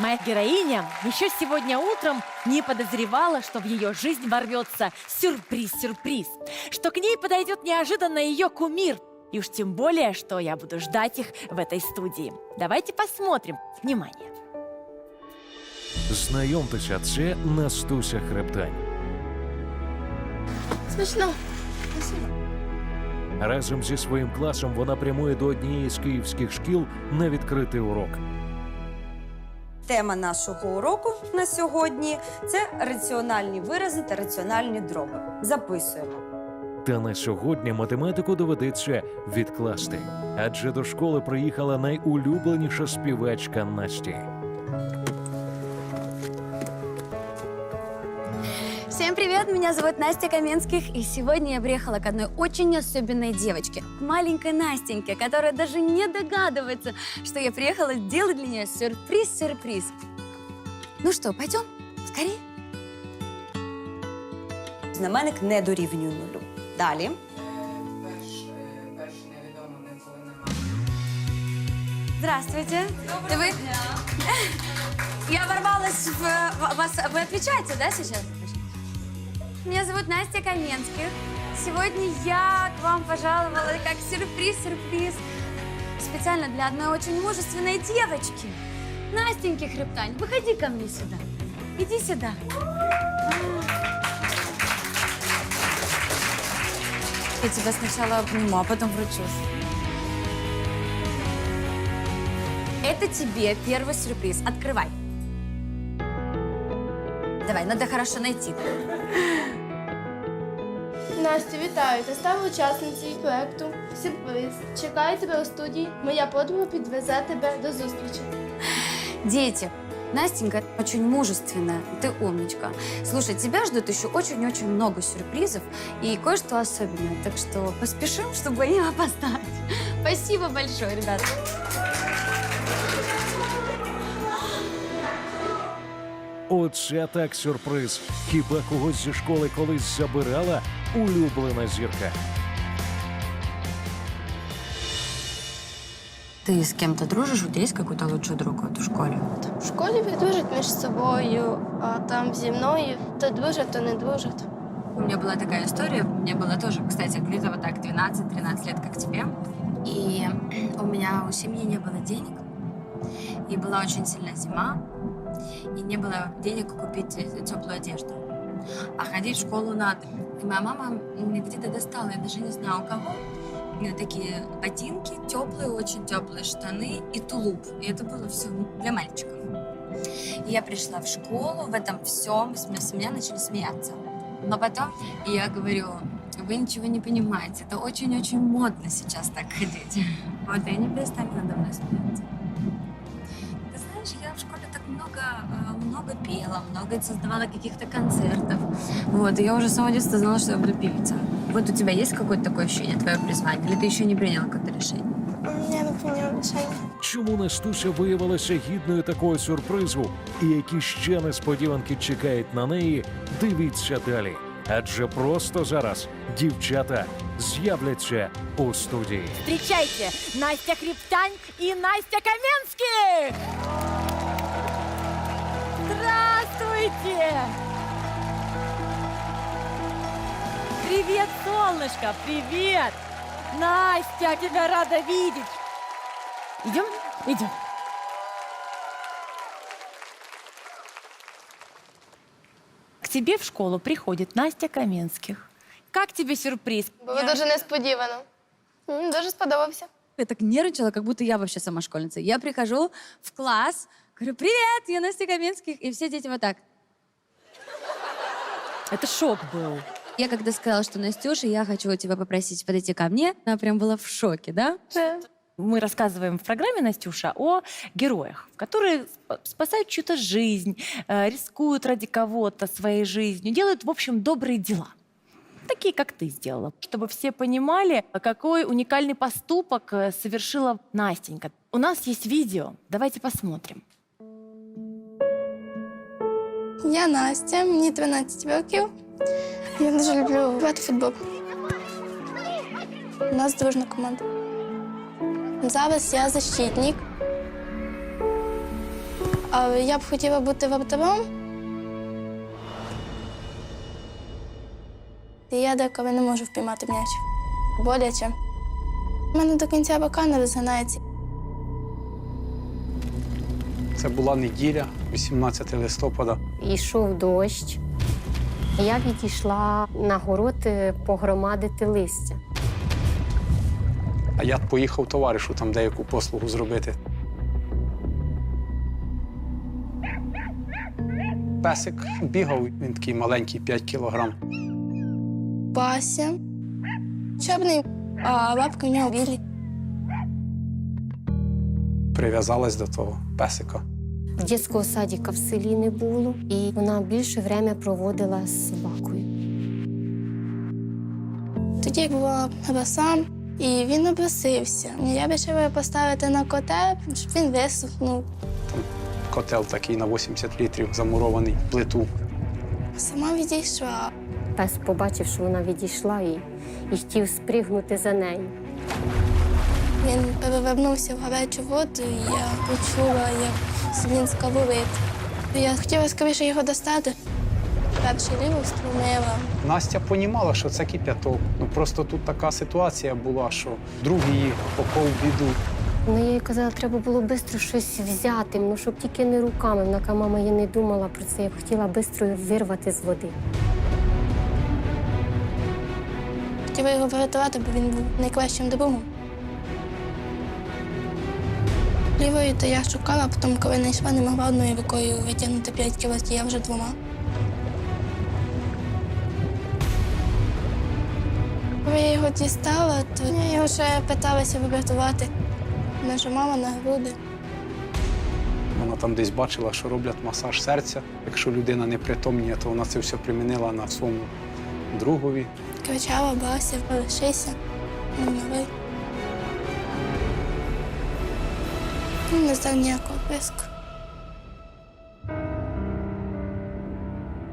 Моя героиня еще сегодня утром не подозревала, что в ее жизнь ворвется сюрприз-сюрприз, что к ней подойдет неожиданно ее кумир. И уж тем более, что я буду ждать их в этой студии. Давайте посмотрим. Внимание. Знайомтеся, це Настуся Хребтань. Смішно. Разом зі своїм класом вона прямує до однієї з київських шкіл на відкритий урок. Тема нашого уроку на сьогодні це раціональні вирази та раціональні дроби. Записуємо. Та на сьогодні математику доведеться відкласти, адже до школи приїхала найулюбленіша співачка Насті. привет, меня зовут Настя Каменских, и сегодня я приехала к одной очень особенной девочке, к маленькой Настеньке, которая даже не догадывается, что я приехала делать для нее сюрприз-сюрприз. Ну что, пойдем? Скорее. Знаменник не дорівнює нулю. Далі. Перш, е, перший невідомо ніколи нема. Здравствуйте. Доброго вы... Я ворвалась в... в- Вас... Вы отвечаете, да, сейчас? Меня зовут Настя Каменских. Сегодня я к вам пожаловала как сюрприз-сюрприз. Специально для одной очень мужественной девочки. Настеньки Хребтань, выходи ко мне сюда. Иди сюда. Я тебя сначала обниму, а потом вручу. Это тебе первый сюрприз. Открывай. Давай, надо хорошо найти. Настю, вітаю! Ти стала учасницею проекту Сюрприз. Чекаю тебе у студії. Моя подруга підвезе тебе до зустрічі. Дети, Настенька очень мужественная, ты умничка. Слушай, тебя ждут еще очень-очень много сюрпризов и кое-что особенное. Так что поспешим, чтобы не опоздать. Спасибо большое, ребята. Оце так сюрприз. Хіба когось зі школи колись забирала улюблена зірка? Ты с кем-то дружишь? У тебя есть какой-то лучший друг вот в школе? В школі дружать між собою, а там зі мною то дружать, то не дружать. У меня была такая история. Мне было тоже, кстати, где-то вот так 12-13 лет, как тебе. И у меня у семьи не было денег. И была очень сильная зима. И не было денег купить э, теплую одежду. А ходить в школу надо. И моя мама мне где-то достала, я даже не знаю у кого, э, такие ботинки, теплые, очень теплые штаны и тулуп. И это было все для мальчиков. И я пришла в школу, в этом всем с меня- с меня начали смеяться. Но потом я говорю, вы ничего не понимаете, это очень-очень модно сейчас так ходить. Вот, и они перестали надо мной смеяться. Много пела, много создавала каких-то концертов. Вот, и я уже с самого детства знала, что я буду певица. Вот у тебя есть какое-то такое ощущение, твое призвание? Или ты еще не приняла какое-то решение? Я не прийняла рішення. Чому Настуся виявилася гідною такого сюрпризу? І які ще несподіванки чекають на неї? Дивіться далі. Адже просто зараз дівчата з'являться у студії. Встречайте, Настя Хребтань и Настя Каменских! Здравствуйте! Привет, солнышко, привет! Настя, тебя рада видеть! Идем? Идем. К тебе в школу приходит Настя Каменских. Как тебе сюрприз? Було дуже несподівано. М, Дуже сподобався. Я так нервничала, как будто я вообще сама школьница. Я прихожу в класс, говорю, привет, я Настя Каменских, и все дети вот так. Это шок был. Я когда сказала, что Настюша, я хочу тебя попросить подойти ко мне, она прям была в шоке, да? Мы рассказываем в программе, Настюша, о героях, которые сп- спасают чью-то жизнь, э, рискуют ради кого-то своей жизнью, делают, в общем, добрые дела. Такие, как ты сделала. Чтобы все понимали, какой уникальный поступок э, совершила Настенька. У нас есть видео. Давайте посмотрим. Я Настя, мені 13 років. Я дуже люблю грати футбол. У нас дружна команда. Зараз я защитник. я б хотіла бути вартовим. Я деколи не можу впіймати м'яч. Боляче. У мене до кінця бока не розгинається. Це була неділя, 18 листопада. Йшов дощ. Я відійшла на город е, погромадити листя. А я поїхав товаришу там деяку послугу зробити. Песик бігав, він такий маленький, 5 кілограм. Бася. Чорний, а лапки в нього білі. Прив'язалась до того песика. Дітського садика в селі не було, і вона більше время проводила з собакою. Тоді була роса, і він обросився. Я вирішила поставити на коте, щоб він висохнув. Котел такий на 80 літрів, замурований в плиту. Сама відійшла. Пес побачив, що вона відійшла і, і хотів спригнути за нею. Він перевернувся в гарячу воду, і я почула, як він скаловить. Я хотіла скоріше його достати. Перше ліву струмила. Настя понімала, що це кип'яток. Ну просто тут така ситуація була, що друг її попав в біду. Ну, я їй казала, треба було швидко щось взяти, ну щоб тільки не руками. Вона каже, мама, я не думала про це. Я б хотіла швидко вирвати з води. Хотіла його врятувати, бо він був найкращим другом. Лівою то я шукала, а потім, коли знайшла, не могла одною рукою витягнути 5 кіло, я вже двома. Коли я його дістала, то я його ще питалася врятувати. Нажимала на груди. Вона там десь бачила, що роблять масаж серця. Якщо людина не притомніє, то вона це все примінила на своєму другові. Кричала, Бася, полишися, не новий. Він не здав ніякого писку.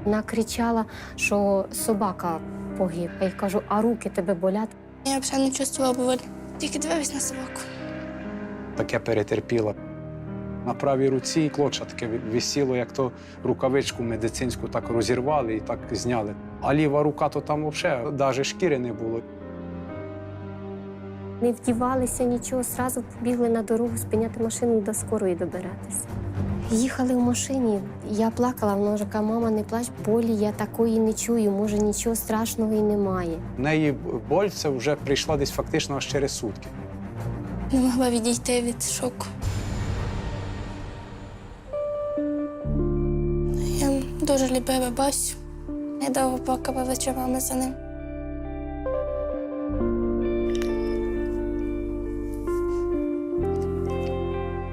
Вона кричала, що собака погиб. Я їй кажу, а руки тебе болять. Я взагалі не чувствувала болі, тільки дивилась на собаку. Таке перетерпіла. На правій руці клоча таке висіло, як то рукавичку медицинську так розірвали і так зняли. А ліва рука то там взагалі навіть шкіри не було. Не вдівалися нічого, зразу побігли на дорогу спиняти машину до скорої добиратися. Їхали в машині, я плакала, вона вже каже, мама, не плач, болі я такої не чую, може нічого страшного і немає. В неї боль це вже прийшла десь фактично аж через сутки. Не могла відійти від шоку. Я дуже любила Басю. Я довго плакала вечорами за ним.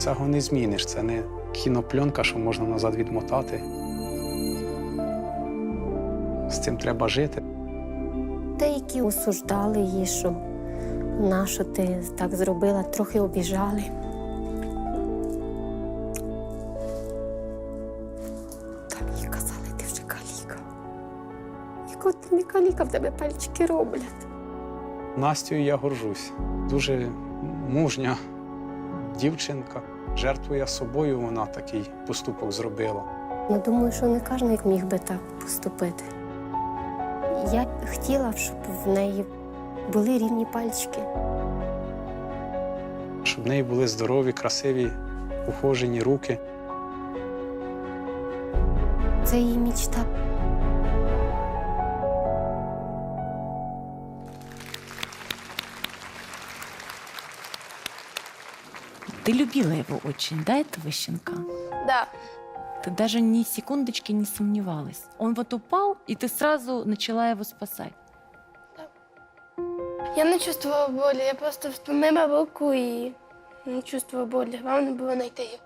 Цього не зміниш. Це не кінопленка, що можна назад відмотати. З цим треба жити. Деякі осуждали її, що на що ти так зробила, трохи обіжали. Так їй казали, ти вже каліка. Я кажу, ти не каліка, в тебе пальчики роблять. Настю я горжусь. Дуже мужня дівчинка. Жертвує собою, вона такий поступок зробила. Я думаю, що не кожен міг би так поступити. Я хотіла, щоб в неї були рівні пальчики. Щоб в неї були здорові, красиві, ухожені руки. Це її мічта. Ты любила его очень, да, этого щенка? Да. Ты даже ни секундочки не сомневалась. Он вот упал, и ты сразу начала его спасать. Я не чувствувала болі, я просто втомила руку і не чувствувала болі. Головне було знайти її.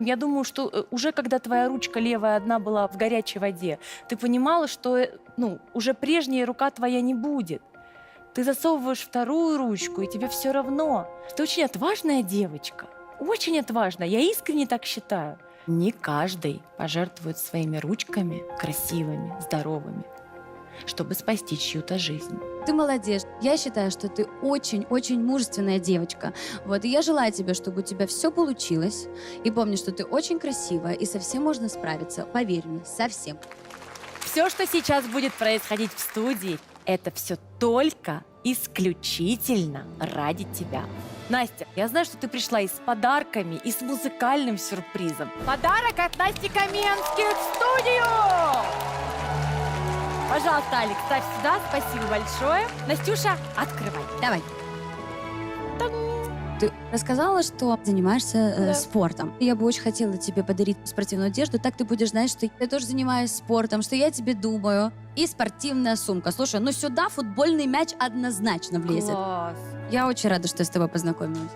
Я думаю, что э, уже когда твоя ручка левая одна была в горячей воде, ты понимала, что э, ну, уже прежняя рука твоя не будет. Ты засовываешь вторую ручку, и тебе все равно. Ты очень отважная девочка. Очень отважная. Я искренне так считаю. Не каждый пожертвует своими ручками красивыми, здоровыми. чтобы спасти чью-то жизнь. Ты молодец. Я считаю, что ты очень-очень мужественная девочка. Вот, и я желаю тебе, чтобы у тебя все получилось. И помни, что ты очень красивая, и со всем можно справиться. Поверь мне, совсем. Все, что сейчас будет происходить в студии, это все только исключительно ради тебя. Настя, я знаю, что ты пришла и с подарками, и с музыкальным сюрпризом. Подарок от Насти Каменских в студию! Пожалуйста, Алекс, ставь сюда. Спасибо большое. Настюша, открывай. Давай. Ты рассказала, что занимаешься э, Да. спортом. Я бы очень хотела тебе подарить спортивную одежду. Так ты будешь знать, что я тоже занимаюсь спортом, что я тебе думаю. И спортивная сумка. Слушай, ну сюда футбольный мяч однозначно влезет. Класс. Я очень рада, что я с тобой познакомилась.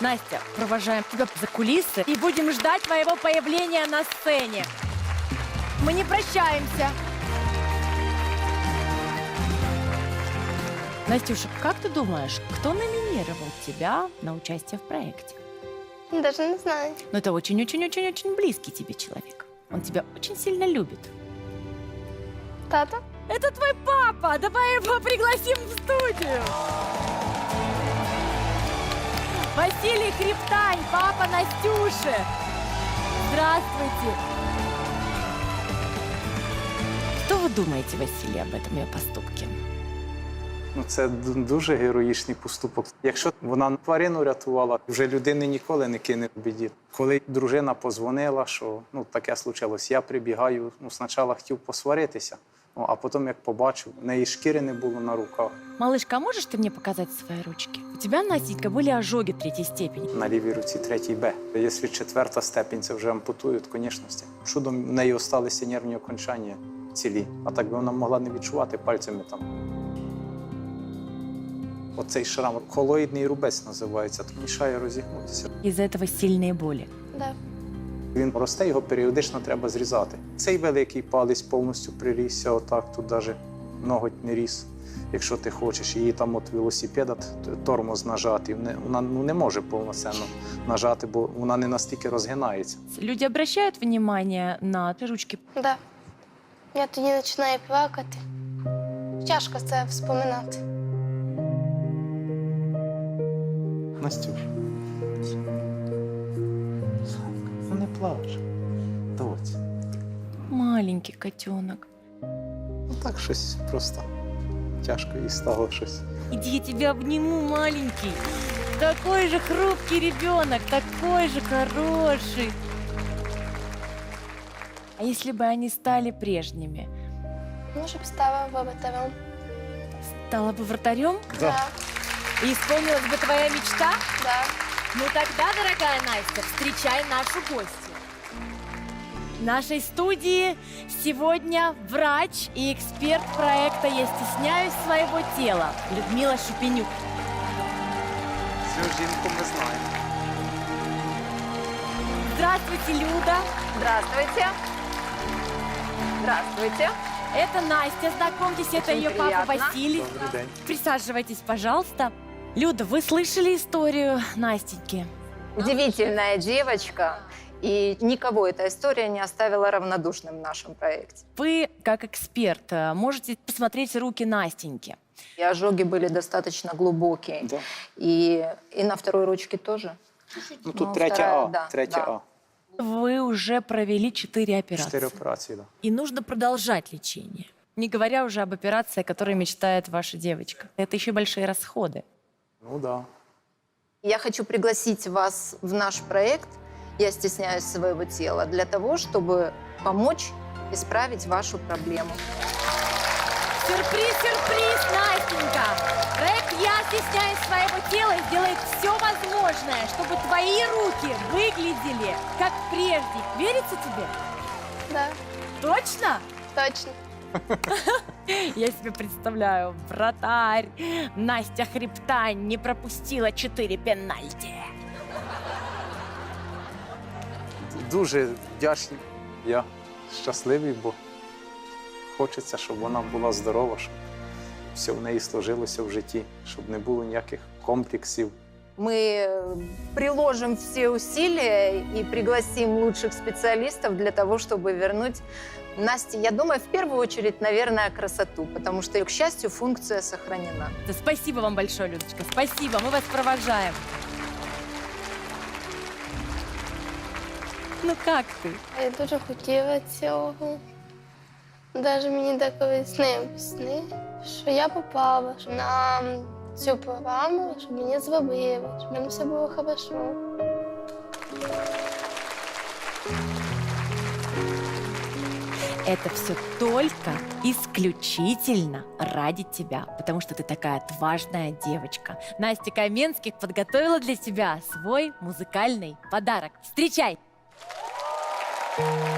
Настя, провожаем тебя за кулисы и будем ждать твоего появления на сцене. Мы не прощаемся. Настюша, как ты думаешь, кто номинировал тебя на участие в проекте? Даже не знаю. Ну, это очень-очень-очень-очень близкий тебе человек. Он тебя очень сильно любит. Тата? Это твой папа! Давай его пригласим в студию! Василий Хребтань, папа Настюши! Здравствуйте! Что вы думаете, Василий, об этом ее поступке? Ну, це ду- дуже героїчний поступок. Якщо вона тварину рятувала, вже людини ніколи не кине в біді. Коли дружина позвонила, що ну таке случилось, я прибігаю. Ну, спочатку хотів посваритися, ну, а потім, як побачив, в неї шкіри не було на руках. Малышка, а можешь ты мне показать свои ручки? У тебя, Настенька, были ожоги третьей степени. На лівій руці третій Б. Якщо четверта степінь, це вже ампутують конечності. Чудом в неї залишилися нервні окончання цілі. А так би вона могла не відчувати пальцями там. Оцей шрам колоїдний рубець називається, то мішає розігнутися. Из-за этого сильные боли. Да. Він росте, його періодично треба зрізати. Цей великий палець повністю прирісся, отак тут навіть ноготь не ріс. Якщо ти хочеш її там от велосипеда тормоз нажати, вона ну, не може повноцінно нажати, бо вона не настільки розгинається. Люди обращают внимание на ручки? Да. Я тоді починаю плакати. Тяжко це вспоминати. Настюш. Ну не плач. Доць. Маленький котенок. Ну так щось просто тяжко їй стало щось. Иди, я тебя обниму, маленький. Такой же хрупкий ребенок, такой же хороший. А если бы они стали прежними? Може б стала вратарем. Стала бы вратарем? Да. И исполнилась бы твоя мечта? Да. Ну тогда, дорогая Настя, встречай нашу гостью. В нашей студии сегодня врач и эксперт проекта «Я стесняюсь своего тела» Людмила Шупенюк. Цю жінку ми знаємо. Здравствуйте, Люда. Здравствуйте. Здравствуйте. Это Настя, знакомьтесь, это Очень ее папа приятно. Василий. Добрий день. Присаживайтесь, пожалуйста. Люда, вы слышали историю Настеньки? Удивительная девочка. И никого эта история не оставила равнодушным в нашем проекте. Вы, как эксперт, э, можете посмотреть руки Настеньки. И ожоги были достаточно глубокие. Да. И, и на второй ручке тоже. Ну тут Ну, третя вторая, А. да, третя да. А. Вы уже провели четыре операции. Чотири операції, да. И нужно продолжать лечение. Не говоря уже об операции, о которой мечтает ваша девочка. Это еще большие расходы. Ну да. Я хочу пригласить вас в наш проект «Я стесняюсь своего тела» для того, чтобы помочь исправить вашу проблему. Сюрприз, сюрприз, Настенька! Проект «Я стесняюсь своего тела» сделает все возможное, чтобы твои руки выглядели как прежде. Верится тебе? Да. Точно? Точно. Я себе представляю, вратарь Настя Хребтань не пропустила четыре пенальти. Дуже вдячний. Я щасливий, бо хочеться, щоб вона була здорова, щоб все в неї сложилося в житті, щоб не було ніяких комплексів. Мы э, приложим все усилия и пригласим лучших специалистов для того, чтобы вернуть Насте, я думаю, в первую очередь, наверное, красоту, потому что, к счастью, функция сохранена. Да Спасибо вам большое, Людочка. Спасибо. Мы вас провожаем. Ну как ты? Я дуже хотіла цього. Навіть мені деколи сни сни, що я попала на цю програму, щоб мені зробили, щоб мені все було хорошо. Это все только исключительно ради тебя, потому что ты такая отважная девочка. Настя Каменских подготовила для тебя свой музыкальный подарок. Встречай! Почему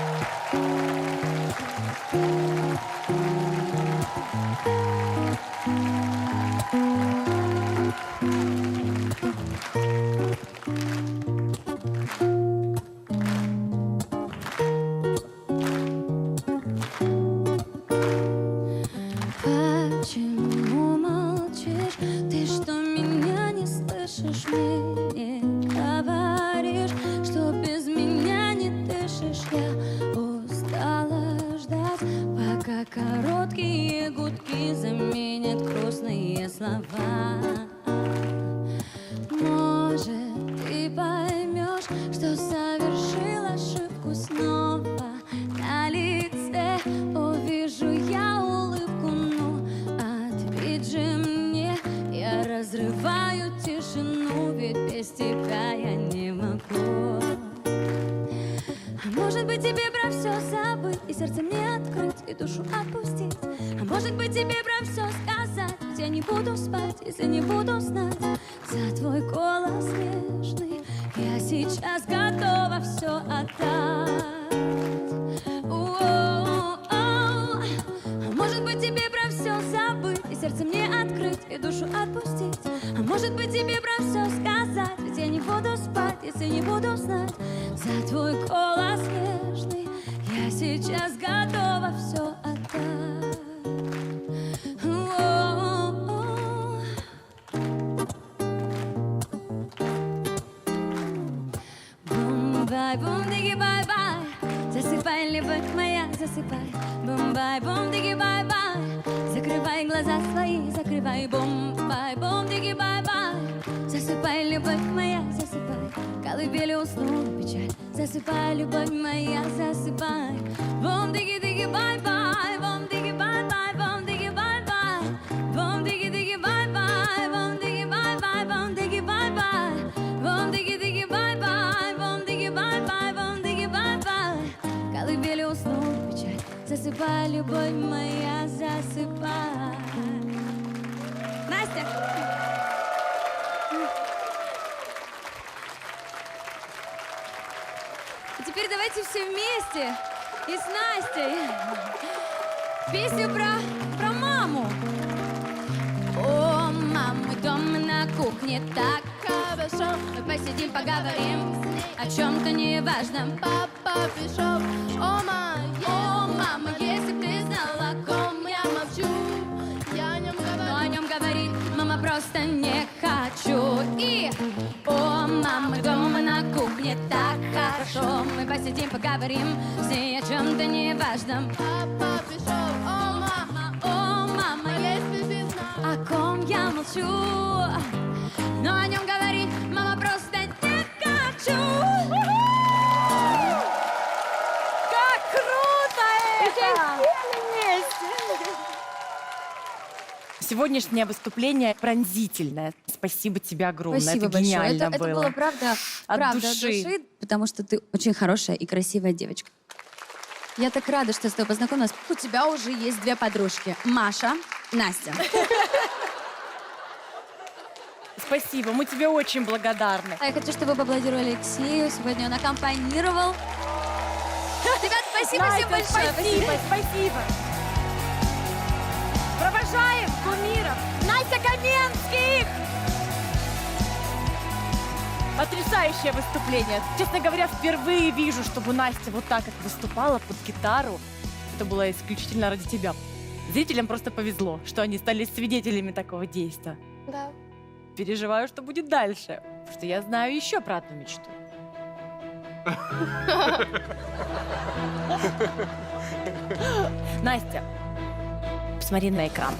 отпустить. А может быть тебе про все сказать, ведь я не буду спать, если не буду знать за твой голос нежный. Я сейчас готова все отдать. Бум-бай, бум-диги-бай-бай Засыпай, любовь моя, засыпай печаль Засыпай, любовь моя, засыпай Бум-диги-диги-бай-бай Бум-диги-бай-бай, бум-диги-бай-бай Бум-диги-диги-бай-бай Бум-диги-бай-бай, бум-диги-бай-бай Бум-диги-диги-бай-бай Бум-диги-бай-бай, бум-диги-бай-бай Колыбели уснул печаль Засыпай, любовь моя, Теперь давайте все вместе и с Настей песню про, про маму. О, мамы дома на кухне так хорошо. Мы посидим, поговорим о чем-то неважном. Папа пришел, о, моя, о, мама, если просто не хочу. И, о, мама, дома на кухне так хорошо. Мы посидим, поговорим с о чем-то неважном. Папа пришел, о, мама, о, мама, если ты знала, о ком я молчу. Но о нем говорить, мама, Сегодняшнее выступление пронзительное. Спасибо тебе огромное. Спасибо это большое. гениально Это, это было. было правда, От правда души. потому что ты очень хорошая и красивая девочка. Я так рада, что с тобой познакомилась. У тебя уже есть две подружки. Маша, Настя. Спасибо, мы тебе очень благодарны. А я хочу, чтобы вы поаплодировали Алексею. Сегодня он аккомпанировал. Ребят, спасибо Настя, всем большое. Спасибо, спасибо. Провожаем Каменских! Потрясающее выступление. Честно говоря, впервые вижу, чтобы Настя вот так как выступала под гитару. Это было исключительно ради тебя. Зрителям просто повезло, что они стали свидетелями такого действия. Да. переживаю, что будет дальше. Потому что я знаю еще про одну мечту. Настя, посмотри на экран.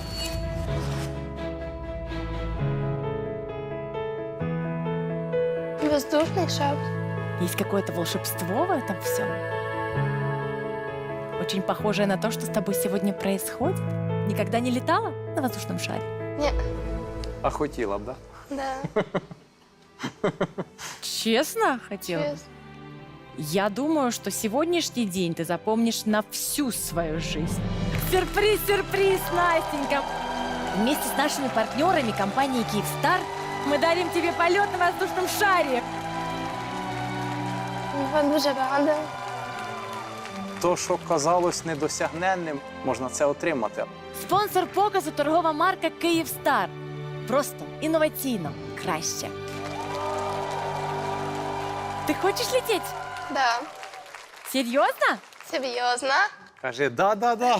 Воздушний шар. Есть какое-то волшебство в этом всем? Очень похожее на то, что с тобой сегодня происходит? Никогда не летала на воздушном шаре? Ні. А хотіла б, да? Да, Честно хотела? бы? чесно. Я думаю, что сегодняшний день ты запомнишь на всю свою жизнь. Сюрприз, сюрприз, Настенька! Вместе с нашими партнерами компании Киевстар мы дарим тебе полет на воздушном шаре. Я дуже рада. То, що казалось недосягненним, можна це отримати. Спонсор показу торгова марка Київстар. Просто інноваційно краще. Ти хочеш лететь? Да. Серйозно? Серйозно? Каже, да-да-да.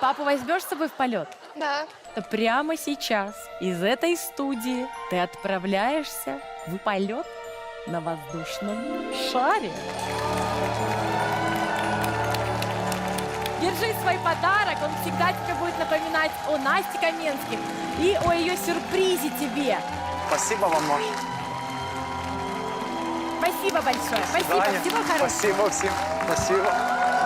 Папу возьмешь с собой в полет? Да. прямо сейчас из этой студии ты отправляешься в полет на воздушном шаре. Держи свой подарок, он всегда тебе будет напоминать о Насте Каменских и о ее сюрпризе тебе. Спасибо вам, Маша. Спасибо большое. Спасибо. Всего хорошего. Спасибо всім. Спасибо.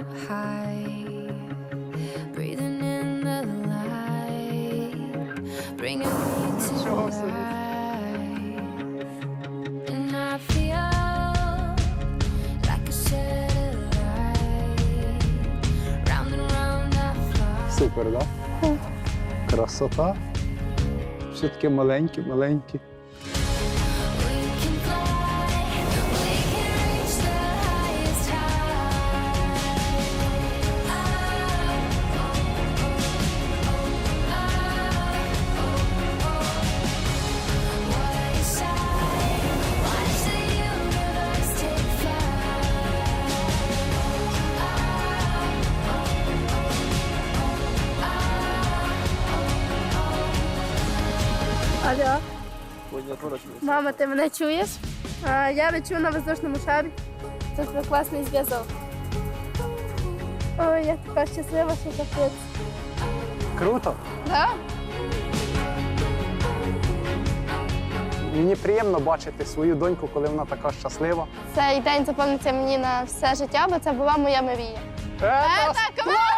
Up high, breathing in the light, bringing me to life. Супер, да? Красота. Все таке маленьке, маленьке. Ти мене чуєш? Я лечу на воздушному шарі. Це твій класний зв'язок. Ой, я така щаслива, що капець. Круто. Да? Мені приємно бачити свою доньку, коли вона така щаслива. Цей день запомниться мені на все життя, бо це була моя мрія. Е, Це класно!